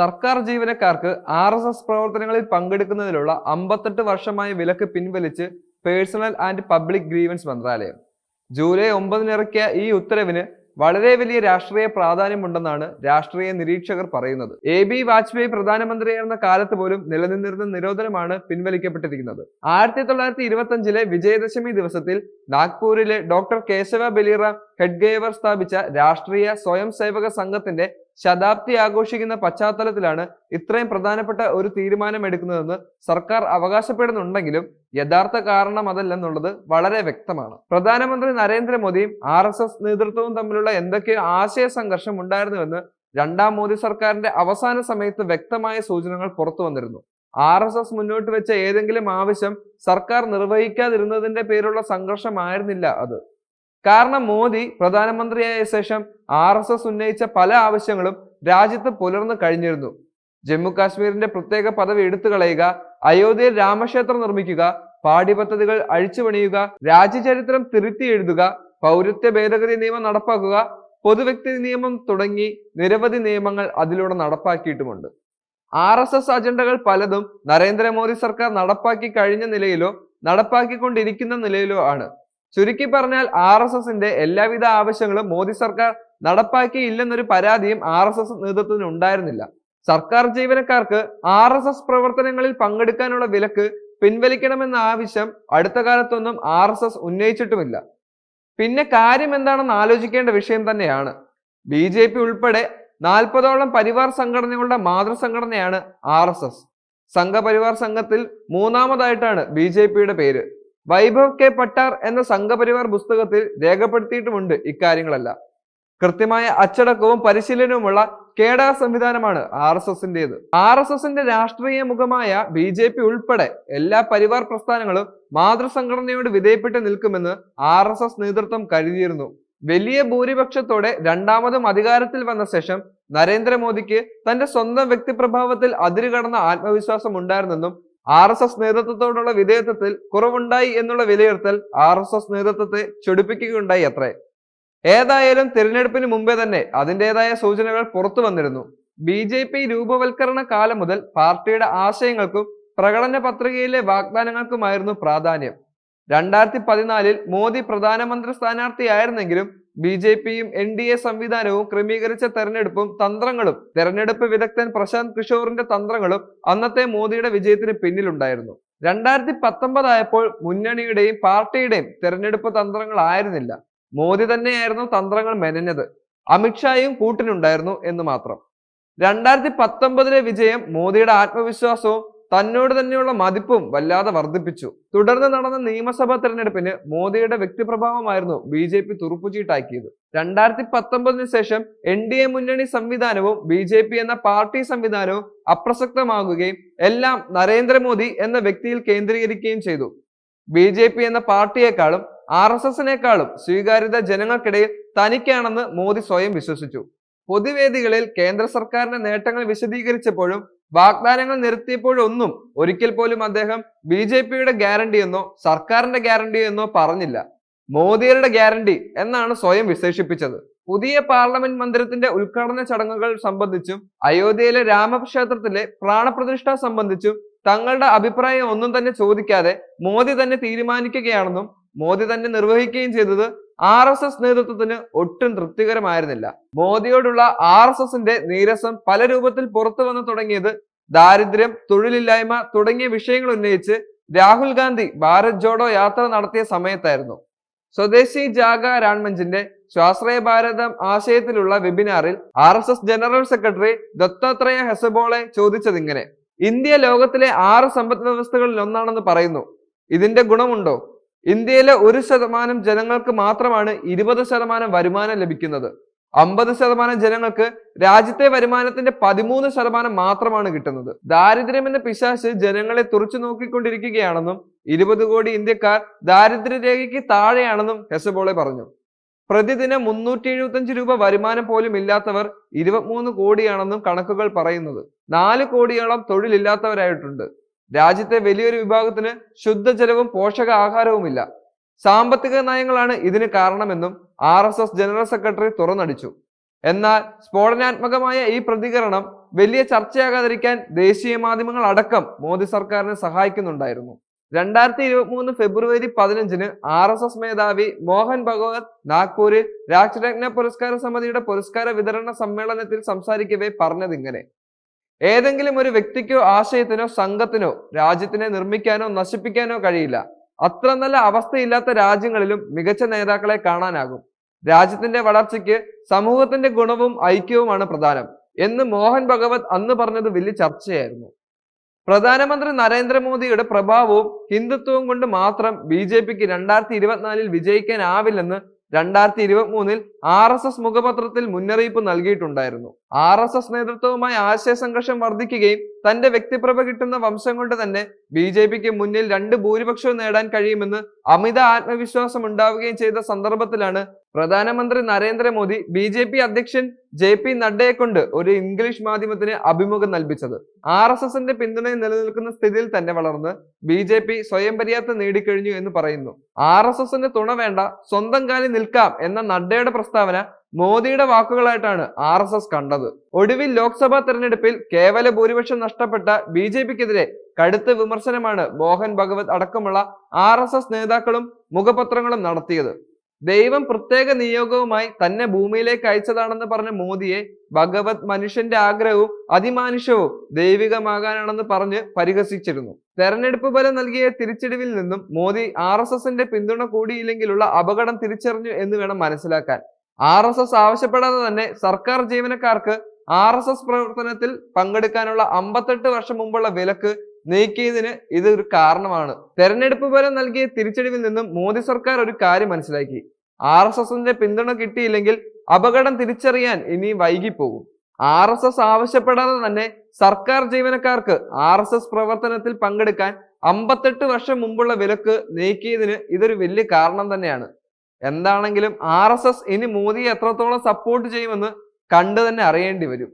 സർക്കാർ ജീവനക്കാർക്ക് R S S പ്രവർത്തനങ്ങളിൽ പങ്കെടുക്കുന്നതിലുള്ള അമ്പത്തെട്ട് വർഷമായ വിലക്ക് പിൻവലിച്ച് പേഴ്സണൽ ആൻഡ് പബ്ലിക് ഗ്രീവൻസ് മന്ത്രാലയം. ജൂലൈ ഒമ്പതിനിറക്കിയ ഈ ഉത്തരവിന് വളരെ വലിയ രാഷ്ട്രീയ പ്രാധാന്യമുണ്ടെന്നാണ് രാഷ്ട്രീയ നിരീക്ഷകർ പറയുന്നത്. എ ബി വാജ്പേയി പ്രധാനമന്ത്രിയായിരുന്ന കാലത്ത് പോലും നിലനിന്നിരുന്ന നിരോധനമാണ് പിൻവലിക്കപ്പെട്ടിരിക്കുന്നത്. ആയിരത്തി തൊള്ളായിരത്തി ഇരുപത്തി അഞ്ചിലെ വിജയദശമി ദിവസത്തിൽ നാഗ്പൂരിലെ ഡോക്ടർ കേശവ ബലീറാം ഹെഡ്ഗേവർ സ്ഥാപിച്ച രാഷ്ട്രീയ സ്വയം സേവക സംഘത്തിന്റെ ശതാബ്ദി ആഘോഷിക്കുന്ന പശ്ചാത്തലത്തിലാണ് ഇത്രയും പ്രധാനപ്പെട്ട ഒരു തീരുമാനം എടുക്കുന്നതെന്ന് സർക്കാർ അവകാശപ്പെടുന്നുണ്ടെങ്കിലും യഥാർത്ഥ കാരണം അതല്ലെന്നുള്ളത് വളരെ വ്യക്തമാണ്. പ്രധാനമന്ത്രി നരേന്ദ്രമോദിയും ആർ എസ് എസ് നേതൃത്വവും തമ്മിലുള്ള എന്തൊക്കെയോ ആശയ സംഘർഷം ഉണ്ടായിരുന്നുവെന്ന് രണ്ടാം മോദി സർക്കാരിന്റെ അവസാന സമയത്ത് വ്യക്തമായ സൂചനകൾ പുറത്തു വന്നിരുന്നു. ആർ എസ് എസ് മുന്നോട്ട് വെച്ച ഏതെങ്കിലും ആവശ്യം സർക്കാർ നിർവഹിക്കാതിരുന്നതിന്റെ പേരുള്ള സംഘർഷമായിരുന്നില്ല അത്. കാരണം മോദി പ്രധാനമന്ത്രിയായ ശേഷം ആർ എസ് എസ് ഉന്നയിച്ച പല ആവശ്യങ്ങളും രാജ്യത്ത് പുലർന്നു കഴിഞ്ഞിരുന്നു. ജമ്മു കാശ്മീരിന്റെ പ്രത്യേക പദവി എടുത്തു കളയുക അയോധ്യയിൽ രാമക്ഷേത്രം നിർമ്മിക്കുക പാഠ്യപദ്ധതികൾ അഴിച്ചുപണിയുക രാജ്യചരിത്രം തിരുത്തി എഴുതുക പൗരത്വ ഭേദഗതി നിയമം നടപ്പാക്കുക പൊതുവ്യക്തി നിയമം തുടങ്ങി നിരവധി നിയമങ്ങൾ അതിലൂടെ നടപ്പാക്കിയിട്ടുമുണ്ട്. ആർ എസ് എസ് അജണ്ടകൾ പലതും നരേന്ദ്രമോദി സർക്കാർ നടപ്പാക്കി കഴിഞ്ഞ നിലയിലോ നടപ്പാക്കിക്കൊണ്ടിരിക്കുന്ന നിലയിലോ ആണ്. ചുരുക്കി പറഞ്ഞാൽ ആർ എസ് എസിന്റെ എല്ലാവിധ ആവശ്യങ്ങളും മോദി സർക്കാർ നടപ്പാക്കിയില്ലെന്നൊരു പരാതിയും ആർ എസ് എസ് നേതൃത്വത്തിന് ഉണ്ടായിരുന്നില്ല. സർക്കാർ ജീവനക്കാർക്ക് ആർ എസ് എസ് പ്രവർത്തനങ്ങളിൽ പങ്കെടുക്കാനുള്ള വിലക്ക് പിൻവലിക്കണമെന്ന ആവശ്യം അടുത്ത കാലത്തൊന്നും ആർ എസ് എസ് ഉന്നയിച്ചിട്ടുമില്ല. പിന്നെ കാര്യം എന്താണെന്ന് ആലോചിക്കേണ്ട വിഷയം തന്നെയാണ്. ബി ജെ പി ഉൾപ്പെടെ നാൽപ്പതോളം പരിവാർ സംഘടനകളുടെ മാതൃസംഘടനയാണ് ആർ എസ് എസ്. സംഘപരിവാർ സംഘത്തിൽ മൂന്നാമതായിട്ടാണ് ബി ജെ പിയുടെ പേര്. വൈഭവ് കെ പട്ടാർ എന്ന സംഘപരിവാർ പുസ്തകത്തിൽ രേഖപ്പെടുത്തിയിട്ടുമുണ്ട് ഇക്കാര്യങ്ങളെല്ലാം. കൃത്യമായ അച്ചടക്കവും പരിശീലനവുമുള്ള കേഡാ സംവിധാനമാണ് ആർ എസ് എസിന്റേത്. ആർ എസ് എസിന്റെ രാഷ്ട്രീയ മുഖമായ ബി ജെ പി ഉൾപ്പെടെ എല്ലാ പരിവാർ പ്രസ്ഥാനങ്ങളും മാതൃസംഘടനയോട് വിധേയപ്പെട്ട് നിൽക്കുമെന്ന് ആർ എസ് എസ് നേതൃത്വം കരുതിയിരുന്നു. വലിയ ഭൂരിപക്ഷത്തോടെ രണ്ടാമതും അധികാരത്തിൽ വന്ന ശേഷം നരേന്ദ്രമോദിക്ക് തന്റെ സ്വന്തം വ്യക്തിപ്രഭാവത്തിൽ അതിരുകടന്ന ആത്മവിശ്വാസം ഉണ്ടായിരുന്നെന്നും ആർ എസ് എസ് നേതൃത്വത്തോടുള്ള വിധേയത്വത്തിൽ കുറവുണ്ടായി എന്നുള്ള വിലയിരുത്തൽ ആർ എസ് എസ് നേതൃത്വത്തെ ചൊടിപ്പിക്കുകയുണ്ടായി അത്രേ. ഏതായാലും തിരഞ്ഞെടുപ്പിന് മുമ്പേ തന്നെ അതിന്റെതായ സൂചനകൾ പുറത്തു വന്നിരുന്നു. ബി ജെ പി രൂപവൽക്കരണ കാലം മുതൽ പാർട്ടിയുടെ ആശയങ്ങൾക്കും പ്രകടന പത്രികയിലെ വാഗ്ദാനങ്ങൾക്കുമായിരുന്നു പ്രാധാന്യം. രണ്ടായിരത്തി പതിനാലിൽ മോദി പ്രധാനമന്ത്രി സ്ഥാനാർത്ഥിയായിരുന്നെങ്കിലും ബി ജെ പിയും എൻ ഡി എ സംവിധാനവും ക്രമീകരിച്ച തെരഞ്ഞെടുപ്പും തന്ത്രങ്ങളും. തെരഞ്ഞെടുപ്പ് വിദഗ്ധൻ പ്രശാന്ത് കിഷോറിന്റെ തന്ത്രങ്ങളും അന്നത്തെ മോദിയുടെ വിജയത്തിന് പിന്നിലുണ്ടായിരുന്നു. രണ്ടായിരത്തി പത്തൊമ്പതായപ്പോൾ മുന്നണിയുടെയും പാർട്ടിയുടെയും തെരഞ്ഞെടുപ്പ് തന്ത്രങ്ങളായിരുന്നില്ല മോദി തന്നെയായിരുന്നു തന്ത്രങ്ങൾ മെനഞ്ഞത്. അമിത്ഷായും കൂട്ടിനുണ്ടായിരുന്നു എന്ന് മാത്രം. രണ്ടായിരത്തി പത്തൊമ്പതിലെ വിജയം മോദിയുടെ ആത്മവിശ്വാസവും തന്നോട് തന്നെയുള്ള മതിപ്പും വല്ലാതെ വർദ്ധിപ്പിച്ചു. തുടർന്ന് നടന്ന നിയമസഭാ തെരഞ്ഞെടുപ്പിന് മോദിയുടെ വ്യക്തിപ്രഭാവമായിരുന്നു ബി ജെ പി തുറുപ്പുചീട്ടാക്കിയത്. രണ്ടായിരത്തി പത്തൊമ്പതിനു ശേഷം എൻ ഡി എ മുന്നണി സംവിധാനവും ബി ജെ പി എന്ന പാർട്ടി സംവിധാനവും അപ്രസക്തമാകുകയും എല്ലാം നരേന്ദ്രമോദി എന്ന വ്യക്തിയിൽ കേന്ദ്രീകരിക്കുകയും ചെയ്തു. ബി ജെ പി എന്ന പാർട്ടിയെക്കാളും ആർ എസ് എസിനേക്കാളും സ്വീകാര്യത ജനങ്ങൾക്കിടയിൽ തനിക്കാണെന്ന് മോദി സ്വയം വിശ്വസിച്ചു. പൊതുവേദികളിൽ കേന്ദ്ര സർക്കാരിന്റെ നേട്ടങ്ങൾ വിശദീകരിച്ചപ്പോഴും വാഗ്ദാനങ്ങൾ നിരത്തിയപ്പോഴൊന്നും ഒരിക്കൽ പോലും അദ്ദേഹം ബി ജെ പിയുടെ ഗ്യാരണ്ടി എന്നോ സർക്കാരിന്റെ ഗ്യാരണ്ടി എന്നോ പറഞ്ഞില്ല. മോദിയുടെ ഗ്യാരണ്ടി എന്നാണ് സ്വയം വിശേഷിപ്പിച്ചത്. പുതിയ പാർലമെന്റ് മന്ദിരത്തിന്റെ ഉദ്ഘാടന ചടങ്ങുകൾ സംബന്ധിച്ചും അയോധ്യയിലെ രാമക്ഷേത്രത്തിലെ പ്രാണപ്രതിഷ്ഠ സംബന്ധിച്ചും തങ്ങളുടെ അഭിപ്രായം ഒന്നും തന്നെ ചോദിക്കാതെ മോദി തന്നെ തീരുമാനിക്കുകയാണെന്നും മോദി തന്നെ നിർവഹിക്കുകയും ചെയ്തത് ആർ എസ് എസ് നേതൃത്വത്തിന് ഒട്ടും തൃപ്തികരമായിരുന്നില്ല. മോദിയോടുള്ള ആർ എസ് എസിന്റെ നീരസം പല രൂപത്തിൽ പുറത്തു വന്നു തുടങ്ങിയത് ദാരിദ്ര്യം തൊഴിലില്ലായ്മ തുടങ്ങിയ വിഷയങ്ങൾ ഉന്നയിച്ച് രാഹുൽ ഗാന്ധി ഭാരത് ജോഡോ യാത്ര നടത്തിയ സമയത്തായിരുന്നു. സ്വദേശി ജാഗ രാൺമഞ്ചിന്റെ സ്വാശ്രയ ഭാരതം ആശയത്തിലുള്ള വെബിനാറിൽ R S S general secretary Dattatreya Hosabale ചോദിച്ചതിങ്ങനെ India ലോകത്തിലെ ആറ് സമ്പദ് വ്യവസ്ഥകളിൽ ഒന്നാണെന്ന് പറയുന്നു. ഇതിന്റെ ഗുണമുണ്ടോ? ഇന്ത്യയിലെ ഒരു ശതമാനം ജനങ്ങൾക്ക് മാത്രമാണ് ഇരുപത് ശതമാനം വരുമാനം ലഭിക്കുന്നത്. അമ്പത് ശതമാനം ജനങ്ങൾക്ക് രാജ്യത്തെ വരുമാനത്തിന്റെ പതിമൂന്ന് ശതമാനം മാത്രമാണ് കിട്ടുന്നത്. ദാരിദ്ര്യം എന്ന പിശാശ് ജനങ്ങളെ തുറച്ചു നോക്കിക്കൊണ്ടിരിക്കുകയാണെന്നും ഇരുപത് കോടി ഇന്ത്യക്കാർ ദാരിദ്ര്യരേഖയ്ക്ക് താഴെയാണെന്നും ഹെസബോളെ പറഞ്ഞു. പ്രതിദിനം മുന്നൂറ്റി എഴുപത്തഞ്ച് രൂപ വരുമാനം പോലും ഇല്ലാത്തവർ ഇരുപത്തിമൂന്ന് കോടിയാണെന്നും കണക്കുകൾ പറയുന്നത്. നാല് കോടിയോളം തൊഴിലില്ലാത്തവരായിട്ടുണ്ട്. രാജ്യത്തെ വലിയൊരു വിഭാഗത്തിന് ശുദ്ധജലവും പോഷകാഹാരവുമില്ല സാമ്പത്തിക നയങ്ങളാണ് ഇതിന് കാരണമെന്നും R S S general secretary തുറന്നടിച്ചു. എന്നാൽ സ്ഫോടനാത്മകമായ ഈ പ്രതികരണം വലിയ ചർച്ചയാകാതിരിക്കാൻ ദേശീയ മാധ്യമങ്ങൾ അടക്കം മോദി സർക്കാരിനെ സഹായിക്കുന്നുണ്ടായിരുന്നു. രണ്ടായിരത്തി ഇരുപത്തി മൂന്ന് ഫെബ്രുവരി പതിനഞ്ചിന് ആർ എസ് എസ് മേധാവി മോഹൻ ഭഗവത് നാഗ്പൂരിൽ രാജ്യരത്ന പുരസ്കാര സമിതിയുടെ പുരസ്കാര വിതരണ സമ്മേളനത്തിൽ സംസാരിക്കവേ പറഞ്ഞതിങ്ങനെ. ഏതെങ്കിലും ഒരു വ്യക്തിക്കോ ആശയത്തിനോ സംഘത്തിനോ രാജ്യത്തിനെ നിർമ്മിക്കാനോ നശിപ്പിക്കാനോ കഴിയില്ല. അത്ര നല്ല അവസ്ഥയില്ലാത്ത രാജ്യങ്ങളിലും മികച്ച നേതാക്കളെ കാണാനാകും. രാജ്യത്തിന്റെ വളർച്ചയ്ക്ക് സമൂഹത്തിന്റെ ഗുണവും ഐക്യവുമാണ് പ്രധാനം എന്ന് മോഹൻ ഭഗവത് അന്ന് പറഞ്ഞത് വലിയ ചർച്ചയായിരുന്നു. പ്രധാനമന്ത്രി നരേന്ദ്രമോദിയുടെ പ്രഭാവവും ഹിന്ദുത്വവും കൊണ്ട് മാത്രം ബി ജെ പിക്ക് രണ്ടായിരത്തി ഇരുപത്തിനാലിൽ വിജയിക്കാനാവില്ലെന്ന് രണ്ടായിരത്തി ഇരുപത്തി മൂന്നിൽ ആർ എസ് എസ് മുഖപത്രത്തിൽ മുന്നറിയിപ്പ് നൽകിയിട്ടുണ്ടായിരുന്നു. ആർ എസ് എസ് നേതൃത്വവുമായി ആശയ സംഘർഷം വർദ്ധിക്കുകയും തന്റെ വ്യക്തിപ്രഭ കിട്ടുന്ന വംശം കൊണ്ട് തന്നെ ബി ജെ പിക്ക് മുന്നിൽ രണ്ട് ഭൂരിപക്ഷവും നേടാൻ കഴിയുമെന്ന് അമിത ആത്മവിശ്വാസം ഉണ്ടാവുകയും ചെയ്ത സന്ദർഭത്തിലാണ് പ്രധാനമന്ത്രി നരേന്ദ്രമോദി ബി ജെ പി അധ്യക്ഷൻ ജെ പി നഡ്ഡയെ കൊണ്ട് ഒരു ഇംഗ്ലീഷ് മാധ്യമത്തിന് അഭിമുഖം നൽപിച്ചത്. ആർ എസ് എസിന്റെ പിന്തുണയിൽ നിലനിൽക്കുന്ന സ്ഥിതിയിൽ തന്നെ വളർന്ന് ബി ജെ പി സ്വയം പര്യാപ്തം നേടിക്കഴിഞ്ഞു എന്ന് പറയുന്നു. ആർ എസ് എസിന്റെ തുണ വേണ്ട സ്വന്തം കാലിൽ നിൽക്കാം എന്ന നഡ്ഡയുടെ പ്രസ്താവന മോദിയുടെ വാക്കുകളായിട്ടാണ് ആർ എസ് എസ് കണ്ടത്. ഒടുവിൽ ലോക്സഭാ തെരഞ്ഞെടുപ്പിൽ കേവല ഭൂരിപക്ഷം നഷ്ടപ്പെട്ട ബി ജെ പിക്കെതിരെ കടുത്ത വിമർശനമാണ് മോഹൻ ഭഗവത് അടക്കമുള്ള ആർ എസ് എസ് നേതാക്കളും മുഖപത്രങ്ങളും നടത്തിയത്. ദൈവം പ്രത്യേക നിയോഗവുമായി തന്നെ ഭൂമിയിലേക്ക് അയച്ചതാണെന്ന് പറഞ്ഞ മോദിയെ ഭഗവത് മനുഷ്യന്റെ ആഗ്രഹവും അതിമാനുഷ്യവും ദൈവികമാകാനാണെന്ന് പറഞ്ഞ് പരിഹസിച്ചിരുന്നു. തെരഞ്ഞെടുപ്പ് ഫലം നൽകിയ തിരിച്ചടിവിൽ നിന്നും മോദി ആർ പിന്തുണ കൂടിയില്ലെങ്കിലുള്ള അപകടം തിരിച്ചറിഞ്ഞു എന്ന് വേണം മനസ്സിലാക്കാൻ. ആർ എസ് എസ് ആവശ്യപ്പെടാതെ തന്നെ സർക്കാർ ജീവനക്കാർക്ക് ആർ എസ് എസ് പ്രവർത്തനത്തിൽ പങ്കെടുക്കാനുള്ള അമ്പത്തെട്ട് വർഷം മുമ്പുള്ള വിലക്ക് നീക്കിയതിന് ഇത് ഒരു കാരണമാണ്. തെരഞ്ഞെടുപ്പ് ഫലം നൽകിയ തിരിച്ചടിവിൽ നിന്നും മോദി സർക്കാർ ഒരു കാര്യം മനസ്സിലാക്കി. ആർ എസ് എസിന്റെ പിന്തുണ കിട്ടിയില്ലെങ്കിൽ അപകടം തിരിച്ചറിയാൻ ഇനി വൈകിപ്പോകും. ആർ എസ് എസ് ആവശ്യപ്പെടാതെ തന്നെ സർക്കാർ ജീവനക്കാർക്ക് ആർ എസ് എസ് പ്രവർത്തനത്തിൽ പങ്കെടുക്കാൻ അമ്പത്തെട്ട് വർഷം മുമ്പുള്ള വിലക്ക് നീക്കിയതിന് ഇതൊരു വലിയ കാരണം തന്നെയാണ്. എന്താണെങ്കിലും ആർ ഇനി മോദിയെ എത്രത്തോളം സപ്പോർട്ട് ചെയ്യുമെന്ന് കണ്ടു തന്നെ അറിയേണ്ടി വരും.